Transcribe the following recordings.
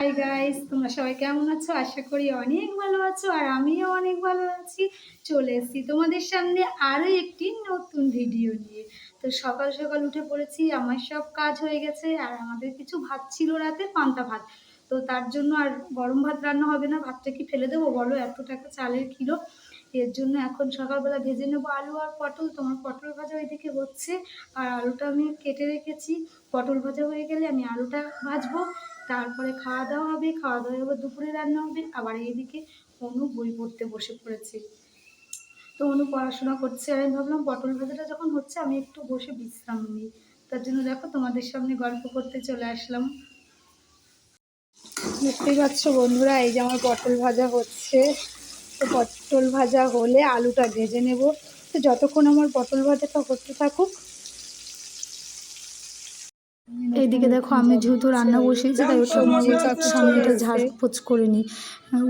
Hi guys তোমরা সবাই কেমন আছো? আশা করি অনেক ভালো আছো আর আমিও অনেক ভালো আছি। চলে এসেছি তোমাদের সামনে আরও একটি নতুন ভিডিও নিয়ে। তো সকাল সকাল উঠে পড়েছি, আমার সব কাজ হয়ে গেছে আর আমাদের কিছু ভাত ছিল রাতে, পান্তা ভাত। তো তার জন্য আর গরম ভাত রান্না হবে না, ভাতটা কি ফেলে দেবো বলো? এত টাকা চালের কিলো। এর জন্য এখন সকালবেলা ভেজে নেব আলু আর পটল। তোমার পটল ভাজা ওইদিকে হচ্ছে। আর আলুটা আমি কেটে রেখেছি। পটল ভাজা হয়ে গেলে আমি আলুটা ভাজবো। তারপরে খাওয়া দাওয়া হবে, খাওয়া দাওয়া হবে দুপুরে রান্না হবে, আবার এইদিকে অনু বই পড়তে বসে পড়েছে। তো অনু পড়াশোনা করছে আর আমি ভাবলাম পটল ভাজাটা যখন হচ্ছে আমি একটু বসে বিশ্রাম নিই। তার জন্য দেখো তোমাদের সামনে গল্প করতে চলে আসলাম। দেখতেই পাচ্ছ বন্ধুরা, এই যে আমার পটল ভাজা হচ্ছে। তো পটল ভাজা হলে আলুটা ভেজে নেব। তো যতক্ষণ আমার পটল ভাজাটা হতে থাকুক এইদিকে দেখো আমি যেহেতু রান্না বসিয়েছি তাই মনে সামনেটা ঝাড় পোছ করে নিই।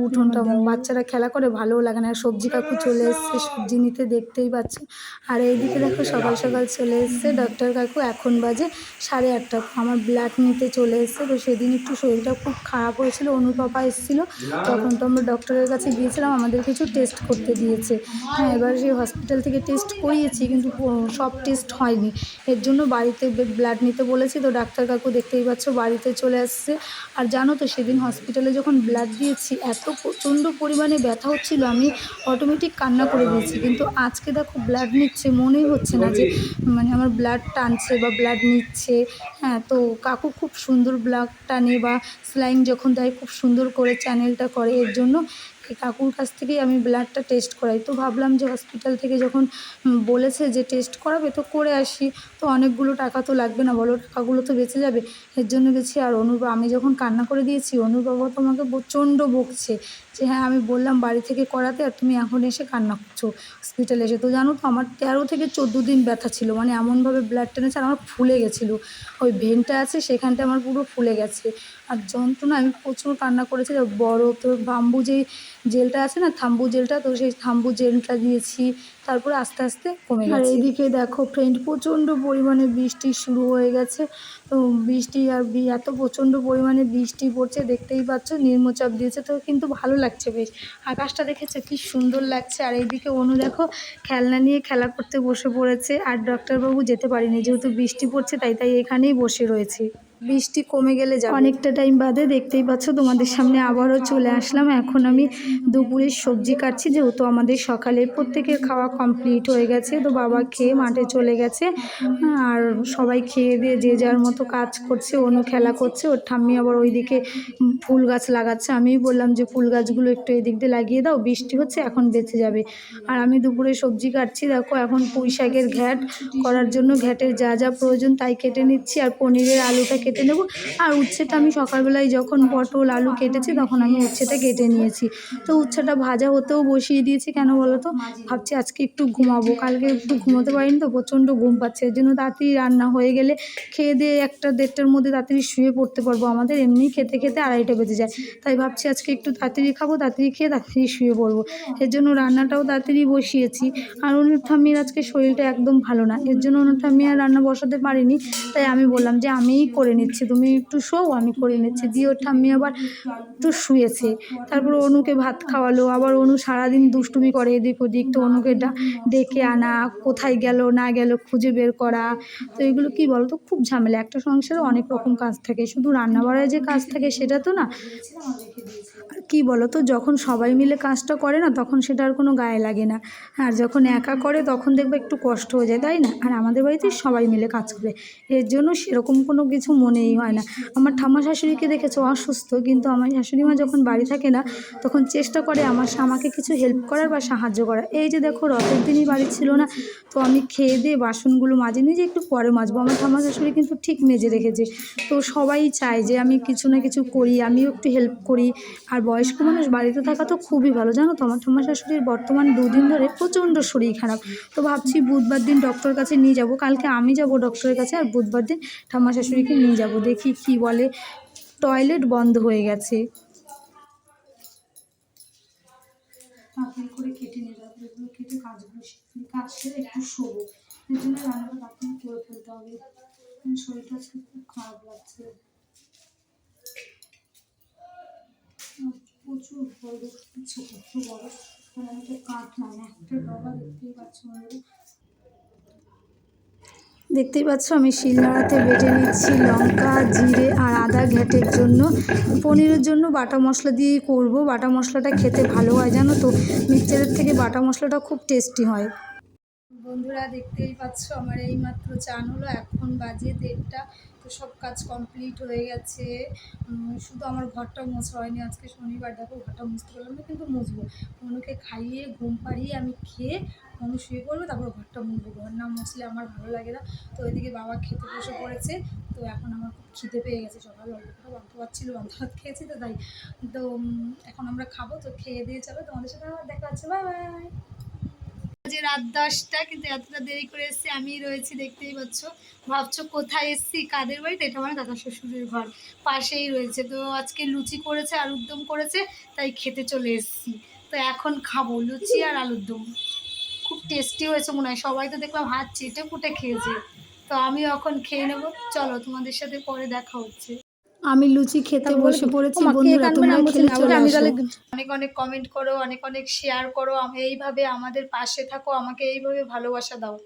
উঠোনটা বাচ্চারা খেলা করে ভালোও লাগে না আর সবজি কাকু চলে এসছে সবজি নিতে দেখতেই পাচ্ছ। আর এইদিকে দেখো সকাল সকাল চলে এসছে ডক্টর কাকু এখন বাজে সাড়ে আটটা। আমার ব্লাড নিতে চলে এসছে তো সেদিন একটু শরীরটা খুব খারাপ হয়েছিল অনুপাপা এসেছিল। তখন তো আমরা ডক্টরের কাছে গিয়েছিলাম আমাদের কিছু টেস্ট করতে দিয়েছে। হ্যাঁ এবার সেই হসপিটাল থেকে টেস্ট করিয়েছি কিন্তু সব টেস্ট হয়নি। এর জন্য বাড়িতে ব্লাড নিতে বলেছি তো ডাক্তার কাকু দেখতেই পাচ্ছ, বাড়িতে চলে আসছে। আর জানো তো, সেদিন হসপিটালে যখন ব্লাড দিয়েছি, এত প্রচণ্ড পরিমাণে ব্যথা হচ্ছিল, আমি অটোমেটিক কান্না করে দিয়েছি। কিন্তু আজকে দেখো ব্লাড নিচ্ছে, মনেই হচ্ছে না যে মানে আমার ব্লাড টানছে বা ব্লাড নিচ্ছে। হ্যাঁ তো কাকু খুব সুন্দর ব্লাড টানে বা স্লাইন যখন দেয়, খুব সুন্দর করে চ্যানেলটা করে। এর জন্য এই কাকুর কাছ থেকেই আমি ব্লাডটা টেস্ট করাই। তো ভাবলাম যে হসপিটাল থেকে যখন বলেছে যে টেস্ট করাবে, তো করে আসি। তো অনেকগুলো টাকা তো লাগবে না, বলো টাকাগুলো তো বেঁচে যাবে। এর জন্য গেছি আর অনুর আমি যখন কান্না করে দিয়েছি অনুর বাবা তো আমাকে প্রচণ্ড বকছে যে হ্যাঁ আমি বললাম বাড়ি থেকে করাতে আর তুমি এখন এসে কান্না করছ হসপিটালে এসে। তো জানো তো, আমার তেরো থেকে চোদ্দ দিন ব্যথা ছিল মানে এমনভাবে ব্লাড টেনেছে আর আমার ফুলে গেছিল। ওই ভেনটা আছে সেখানটা আমার পুরো ফুলে গেছে। আর যন্ত্রণা আমি প্রচুর কান্না করেছি বড় তো বাম্বু যেই জেলটা আছে না থাম্বু জেলটা তো সেই থাম্বু জেলটা দিয়েছি তারপরে আস্তে আস্তে কমে গেছে। আর এইদিকে দেখো ফ্রেন্ড প্রচণ্ড পরিমাণে বৃষ্টি শুরু হয়ে গেছে। তো বৃষ্টি আর এত প্রচণ্ড পরিমাণে বৃষ্টি পড়ছে দেখতেই পাচ্ছ নিম্নচাপ দিয়েছে তো কিন্তু ভালো লাগছে বেশ। আকাশটা দেখেছে কি সুন্দর লাগছে। আর এইদিকে অনু দেখো খেলনা নিয়ে খেলা করতে বসে পড়েছে আর ডক্টরবাবু যেতে পারিনি যেহেতু বৃষ্টি পড়ছে তাই তাই এখানেই বসে রয়েছে। বৃষ্টি কমে গেলে যাবে। অনেকটা টাইম বাদে দেখতেই পাচ্ছ তোমাদের সামনে আবারও চলে আসলাম। এখন আমি দুপুরের সবজি কাটছি, যেহেতু আমাদের সকালে প্রত্যেকের খাওয়া কমপ্লিট হয়ে গেছে, তো বাবা খেয়ে মাঠে চলে গেছে। আর সবাই খেয়ে দিয়ে যে যার মতো কাজ করছে, অনু খেলা করছে, ওর ঠাম্মি আবার ওইদিকে ফুল গাছ লাগাচ্ছে। আমি বললাম যে ফুল গাছগুলো একটু এদিক দিয়ে লাগিয়ে দাও, বৃষ্টি হচ্ছে, এখন বেঁচে যাবে। আর আমি দুপুরে সবজি কাটছি, দেখো এখন পুঁই শাকের ঘ্যাট, করার জন্য ঘ্যাটের যা যা প্রয়োজন তাই কেটে নিচ্ছি। আর পনিরের আলুটা কেটে নেব। আর উচ্ছেটা আমি সকালবেলায় যখন পটল, আলু কেটেছি, তখন আমি উচ্ছেটা কেটে নিয়েছি। তো উচ্ছেটা ভাজা হতেও বসিয়ে দিয়েছি, কেন বলো তো? ভাবছি আজকে একটু ঘুমাবো। কালকে একটু ঘুমোতে পারিনি তো, প্রচণ্ড ঘুম পাচ্ছে। এর জন্য তাড়াতাড়ি রান্না হয়ে গেলে খেয়ে দিয়ে একটা দেড়টার মধ্যে তাড়াতাড়ি শুয়ে পড়তে পারব। আমাদের এমনি খেতে খেতে আড়াইটা বেজে যায়। তাই ভাবছি আজকে একটু তাড়াতাড়ি খাব, তাড়াতাড়ি খেয়ে তাড়াতাড়ি শুয়ে পড়ব। এর জন্য রান্নাটাও তাড়াতাড়ি বসিয়েছি। আর অনুর ঠাম্মির আজকে শরীরটা একদম ভালো না। এর জন্য অনুর ঠাম্মি আর রান্না বসাতে পারিনি। তাই আমি বললাম যে আমিই করে নিচ্ছি, তুমি একটু শোও, আমি করে নিচ্ছি। দিয়ে ওর ঠাম্মি আবার একটু শুয়েছে। তারপর অনুকে ভাত খাওয়ালো, আবার অনু সারাদিন দুষ্টুমি করে এদিক ওদিক। তো অনুকে ডেকে আনা, কোথায় গেল, না গেল, খুঁজে বের করা। তো এগুলো কি বলতো? খুব ঝামেলা। একটা সংসারে অনেক রকম কাজ থাকে। শুধু রান্না বাড়ায় যে কাজ থাকে সেটা তো না। কী বলো তো যখন সবাই মিলে কাজটা করে না তখন সেটা আর কোনো গায়ে লাগে না। আর যখন একা করে তখন দেখবে একটু কষ্ট হয়ে যায় তাই না? আর আমাদের বাড়িতে সবাই মিলে কাজ করে। এর জন্য সেরকম কোনো কিছু মনেই হয় না। আমার ঠাম্মা শাশুড়িকে দেখেছ? অসুস্থ। কিন্তু আমার শাশুড়ি মা যখন বাড়ি থাকে না তখন চেষ্টা করে আমার আমাকে কিছু হেল্প করার বা সাহায্য করার। এই যে দেখো রথের দিনই বাড়ি ছিল না তো আমি খেয়ে দিয়ে বাসনগুলো নিয়ে যে একটু পরে মাজবো। আমার ঠাম্মা শাশুড়ি কিন্তু ঠিক মেজে রেখেছে। তো সবাই চায় যে আমি কিছু না কিছু করি আমিও একটু হেল্প করি। আর বয়স্ক মানুষ বাড়িতে থাকা তো খুবই ভালো, জানো তো? আমার ঠাম্মা শাশুড়ির বর্তমান দুদিন ধরে প্রচণ্ড শরীর খারাপ। তো ভাবছি বুধবার দিন ডক্টর কাছে নিয়ে যাব। কালকে আমি যাব ডক্টরের কাছে আর বুধবার দিন ঠাম্মা শাশুড়িকে নিয়ে যাব। দেখি কি বলে। টয়লেট বন্ধ হয়ে গেছে। শরীরটা খুব খারাপ লাগছে। প্রচুর দেখতে একটু বড় মানে কাঠ কাটলাম একটা ডবা দেখতেই পাচ্ছ দেখতেই পাচ্ছ, আমি শিলনোড়াতে বেটে নিচ্ছি লঙ্কা, জিরে আর আদা ঘ্যাটের জন্য। পনিরের জন্য বাটা মশলা দিয়েই করব। বাটা মশলাটা খেতে ভালো হয়, জানো তো? মিক্সচারের থেকে বাটা মশলাটা খুব টেস্টি হয়। বন্ধুরা দেখতেই পাচ্ছ আমার এই মাত্র চান হলো, এখন বাজে দেড়টা, তো সব কাজ কমপ্লিট হয়ে গেছে। শুধু আমার ঘরটা মোছা হয়নি, আজকে শনিবার, দেখো ঘরটা মুছতে পারলাম না, কিন্তু মুছবো। মনুকে খাইয়ে, ঘুম পাড়িয়ে আমি খেয়ে, মনু শুয়ে পড়বে, তারপর ঘরটা মুছবো। ঘর না মুছলে আমার ভালো লাগে না। তো ওইদিকে বাবা খেতে বসে পড়েছে, তো এখন আমার খুব খিদে পেয়ে গেছে, সকালে অল্প করে বান্ধব পাচ্ছিল ভাত খেয়েছি, তো তাই। তো এখন আমরা খাব, তো খেয়ে দিয়ে চলো, তোমাদের সাথে আবার দেখা হচ্ছে বাই বাই রাত দশটা, কিন্তু এতটা দেরি করে এসেছি, আমি রয়েছি দেখতেই পাচ্ছ। ভাবছ কোথায় এসেছি, কাদের বাড়িতে? এটা আমার দাদা শ্বশুরের ঘর, পাশেই রয়েছে। তো আজকে লুচি করেছে আলুর দম করেছে, তাই খেতে চলে এসেছি। তো এখন খাব, লুচি আর আলুর দম। খুব টেস্টি হয়েছে মনে হয়, সবাই তো দেখলাম হাত চেটে ফুটে খেয়েছে। তো আমি এখন খেয়ে নেব। চলো তোমাদের সাথে পরে দেখা হচ্ছে। আমি লুচি খেতে বসে পড়েছি বন্ধুরা তোমরা খেলে চলে আসো। অনেক অনেক কমেন্ট করো অনেক অনেক শেয়ার করো আমি এইভাবে আমাদের পাশে থাকো আমাকে এইভাবে ভালোবাসা দাও।